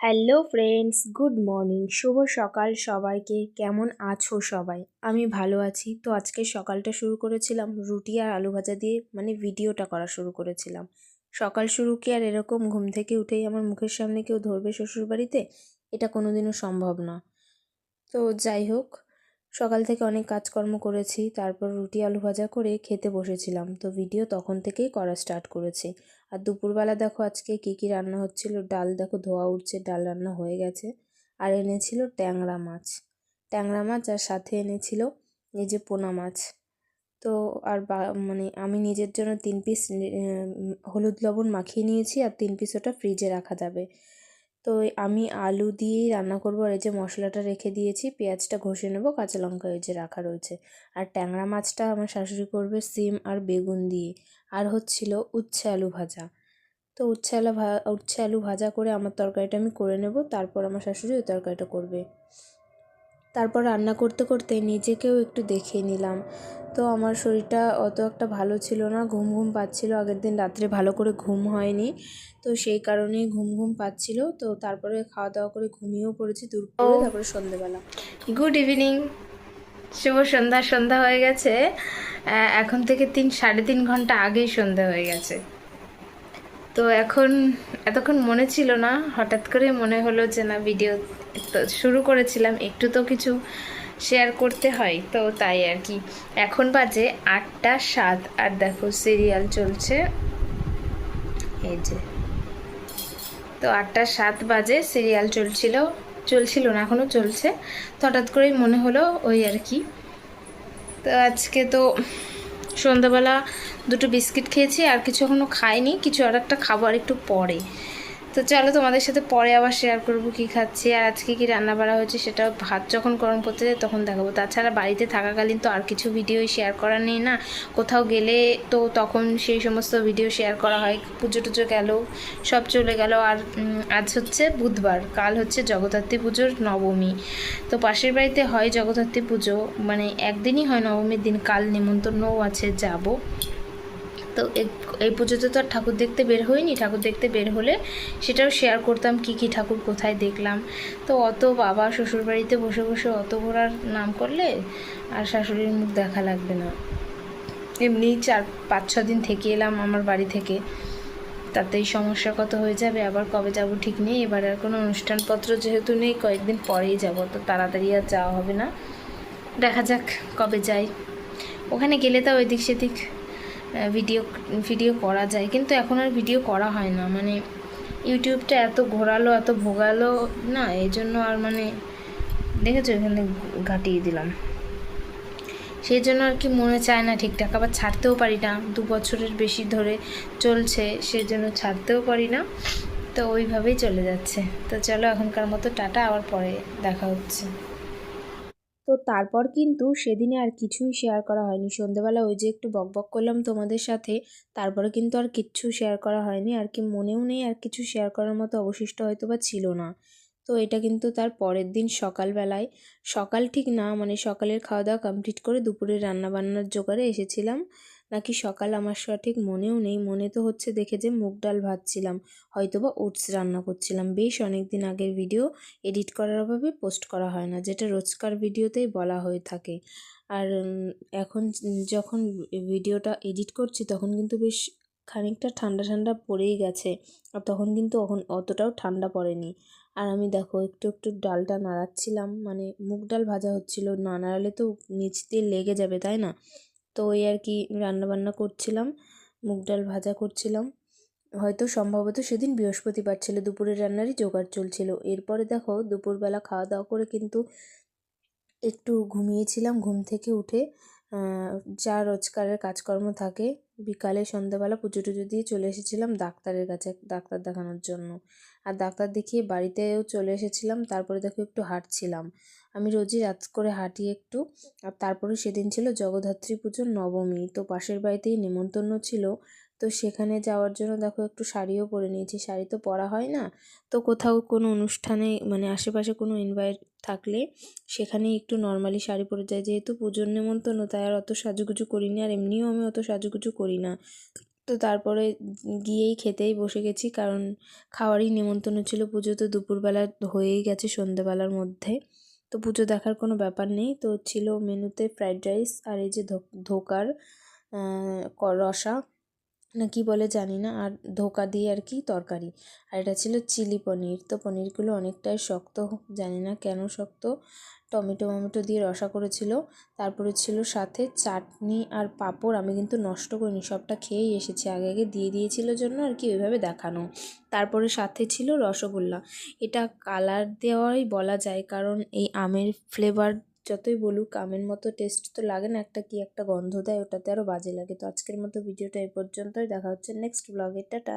Hello friends good morning শুভ সকাল সবাইকে। কেমন আছো সবাই? আমি ভালো আছি। তো আজকে সকালটা শুরু করেছিলাম রুটি আর আলু ভাজা দিয়ে মানে ভিডিওটা করা শুরু করেছিলাম। সকাল শুরু কি আর এরকম ঘুম থেকে উঠেই আমার মুখের সামনে কেউ ধরবে শ্বশুরবাড়িতে? এটা কোনোদিনও সম্ভব না। তো যাই হোক সকাল থেকে অনেক কাজকর্ম করেছি, তারপর রুটি, আলু ভাজা করে খেতে বসেছিলাম। তো ভিডিও তখন থেকেই করা স্টার্ট করেছি। আর দুপুরবেলা দেখো আজকে কী কী রান্না হচ্ছিল? ডাল দেখো ধোয়া উঠছে, ডাল রান্না হয়ে গেছে। আর এনেছিল ট্যাংরা মাছ। ট্যাংরা মাছ আর সাথে এনেছিল এই যে পোনা মাছ। তো আর মানে আমি নিজের জন্য তিন পিস হলুদ লবণ মাখিয়ে নিয়েছি আর তিন পিস ওটা ফ্রিজে রাখা যাবে। তো আমি আলু দিয়েই রান্না করব। আর এই যে মশলাটা রেখে দিয়েছি, পেঁয়াজটা ঘষে নেব, কাঁচা লঙ্কা এই যে রাখা রয়েছে। আর ট্যাংরা মাছটা আমার শাশুড়ি করবে সিম আর বেগুন দিয়ে। আর হচ্ছিল উচ্ছে আলু ভাজা। তো উচ্ছে আলু ভা, উচ্ছে আলু ভাজা করে আমার তরকারিটা আমি করে নেব, তারপর আমার শাশুড়ি ওই তরকারিটা করবে। তারপর রান্না করতে করতে নিজেকেও একটু দেখিয়ে নিলাম। তো আমার শরীরটা অত একটা ভালো ছিল না ঘুম ঘুম পাচ্ছিল। আগের দিন রাত্রে ভালো করে ঘুম হয়নি তো সেই কারণেই ঘুম ঘুম পাচ্ছিল। তো তারপরে খাওয়া দাওয়া করে ঘুমিয়েও পড়েছি দুপুরে তারপরে সন্ধেবেলা। গুড ইভিনিং শুভ সন্ধ্যা সন্ধ্যা হয়ে গেছে। এখন থেকে তিন সাড়ে তিন ঘণ্টা আগেই সন্ধ্যা হয়ে গেছে। তো এখন এতক্ষণ মনে ছিল না হঠাৎ করে মনে হলো যে না ভিডিও শুরু করেছিলাম একটু তো কিছু শেয়ার করতে হয়, তো তাই আর কি। এখন বাজে আটটা সাত, আর দেখো সিরিয়াল চলছে। এই যে। তো আটটা সাত বাজে সিরিয়াল চলছিল চলছিল না এখনও চলছে। তো হঠাৎ করেই মনে হলো ওই আর কি। তো আজকে তো সন্ধ্যাবেলা দুটো বিস্কিট খেয়েছি, আর কিছু এখনও খাইনি, কিছু আর একটা খাব, আর একটু পরে। তো চলো তোমাদের সাথে পরে আবার শেয়ার করব কি খাচ্ছি আর আজকে কি রান্না বাড়া হয়েছে সেটা ভাত যখন গরম করতে যায় তখন দেখাবো। তাছাড়া বাড়িতে থাকাকালীন তো আর কিছু ভিডিও শেয়ার করা নেই না। কোথাও গেলে তো তখন সেই সমস্ত ভিডিও শেয়ার করা হয়। পুজো টুজো গেল, সব চলে গেল। আর আজ হচ্ছে বুধবার, কাল হচ্ছে জগদ্ধাত্রী পুজোর নবমী। তো পাশের বাড়িতে হয় জগদ্ধাত্রী পুজো মানে একদিনই হয় নবমীর দিন, কাল নিমন্ত্রণও আছে, যাব। তো এই পুজোতে তো আর ঠাকুর দেখতে বের হইনি। ঠাকুর দেখতে বের হলে সেটাও শেয়ার করতাম কি কি ঠাকুর কোথায় দেখলাম। তো অত বাবা শ্বশুরবাড়িতে বসে বসে অত ঘোরার নাম করলে আর শাশুড়ির মুখ দেখা লাগবে না। এমনি চার, পাঁচ, ছ দিন থেকে এলাম আমার বাড়ি থেকে। তাতেই সমস্যা কত হয়ে যাবে, আবার কবে যাব ঠিক নেই। এবার আর কোনো অনুষ্ঠানপত্র যেহেতু নেই, কয়েকদিন পরেই যাব। তো তাড়াতাড়ি আর যাওয়া হবে না। দেখা যাক কবে যাই। ওখানে গেলে তো ওই দিক সেদিক ভিডিও ভিডিও করা যায়। কিন্তু এখন আর ভিডিও করা হয় না। মানে ইউটিউবটা এত ঘোরালো, এত ভোগালো না, এই জন্য আর মানে দেখেছ, এখানে ঘাটিয়ে দিলাম। সেই জন্য আর কি মনে চায় না ঠিকঠাক। আবার ছাড়তেও পারি না। দু বছরের বেশি ধরে চলছে, সেই জন্য ছাড়তেও পারি না। তো ওইভাবেই চলে যাচ্ছে। তো চলো, এখনকার মতো টাটা। আবার পরে দেখা হচ্ছে। তো তারপর কিন্তু সেদিনে আর কিছুই শেয়ার করা হয়নি। সন্ধেবেলা ওই যে একটু বকবক করলাম তোমাদের সাথে, তারপরে কিন্তু আর কিচ্ছু শেয়ার করা হয়নি। আর কি মনেও নেই আর কিছু শেয়ার করার মতো অবশিষ্ট হয়তো বা ছিল না। তো এটা কিন্তু তার পরের দিন সকালবেলায়, সকাল ঠিক না মানে সকালের খাওয়া দাওয়া কমপ্লিট করে দুপুরে রান্না বান্নার জোগাড়ে এসেছিলাম। নাকি সকাল আমার সঠিক মনেও নেই? মনে তো হচ্ছে দেখে যে মুগ ডাল ভাজছিলাম হয়তো বা ওটস রান্না করছিলাম। বেশ অনেক দিন আগের ভিডিও, এডিট করার অভাবে পোস্ট করা হয় না, যেটা রোজকার ভিডিওতেই বলা হয়ে থাকে। আর এখন যখন ভিডিওটা এডিট করছি, তখন কিন্তু বেশ খানিকটা ঠান্ডা ঠান্ডা পড়েই গেছে, আর তখন কিন্তু অতটাও ঠান্ডা পড়েনি। আর আমি দেখো, একটু একটু ডালটা নাড়াচ্ছিলাম মানে মুগ ডাল ভাজা হচ্ছিল, না নাড়ালে তো নিচ দিয়ে লেগে যাবে, তাই না? তো ওই আর কি রান্নাবান্না করছিলাম, মুগ ডাল ভাজা করছিলাম। হয়তো সম্ভবত সেদিন বৃহস্পতিবার ছিল দুপুরের রান্নারই জোগাড় চলছিল। এরপরে দেখো দুপুরবেলা খাওয়া দাওয়া করে কিন্তু একটু ঘুমিয়েছিলাম, ঘুম থেকে উঠে যা রোজকারের কাজকর্ম থাকে, বিকালে সন্ধ্যাবেলা পুজো টুজো দিয়ে চলে এসেছিলাম ডাক্তারের কাছে, ডাক্তার দেখানোর জন্য। আর ডাক্তার দেখিয়ে বাড়িতেও চলে এসেছিলাম, তারপরে দেখো একটু হাঁটছিলাম। আমি রোজই রাত করে হাঁটি একটু, আর তারপরে সেদিন ছিল জগদ্ধাত্রী পুজোর নবমী। তো পাশের বাড়িতেই নেমন্তন্ন ছিল, তো সেখানে যাওয়ার জন্য দেখো একটু শাড়িও পরে নিয়েছি। শাড়ি তো পরা হয় না, তো কোথাও কোনো অনুষ্ঠানে মানে আশেপাশে কোনো ইনভাইট থাকলে সেখানেই একটু নর্মালি শাড়ি পরে যায় যেহেতু পুজোর নেমন্তন্ন তাই আর অত সাজুগুজু করিনি, আর এমনিও আমি অত সাজুগুজু করি না। তো তারপরে গিয়েই খেতেই বসে গেছি, কারণ খাওয়ারই নেমন্তন্ন ছিল পুজো তো দুপুরবেলা হয়েই গেছে সন্ধেবেলার মধ্যে। তো পুজো দেখার কোনো ব্যাপার নেই। তো ছিল মেনুতে ফ্রাইড রাইস আর এই যে ধোকার রসা। না কি বলে জানি না, আর ধোকা দিয়ে আর কি তরকারি। আর এটা ছিল চিলি পনির। তো পনিরগুলো অনেকটাই শক্ত, জানি না কেন শক্ত। টমেটো মমেটো দিয়ে রসা করেছিল। তারপরে ছিল সাথে চাটনি আর পাঁপড়। আমি কিন্তু নষ্ট করিনি, সবটা খেয়েই এসেছি। আগে আগে দিয়ে দিয়েছিল জন্য আর কি ওইভাবে দেখানো। তারপরে সাথে ছিল রসগোল্লা। এটা কালার দেওয়াই বলা যায়, কারণ এই আমের ফ্লেভার যতই বলুক, আমের মতো টেস্ট তো লাগে না, একটা কি একটা গন্ধ দেয়, ওটাতে আরও বাজে লাগে। তো আজকের মতো ভিডিওটা এই পর্যন্তই, দেখা হচ্ছে নেক্সট ব্লগে টাটা!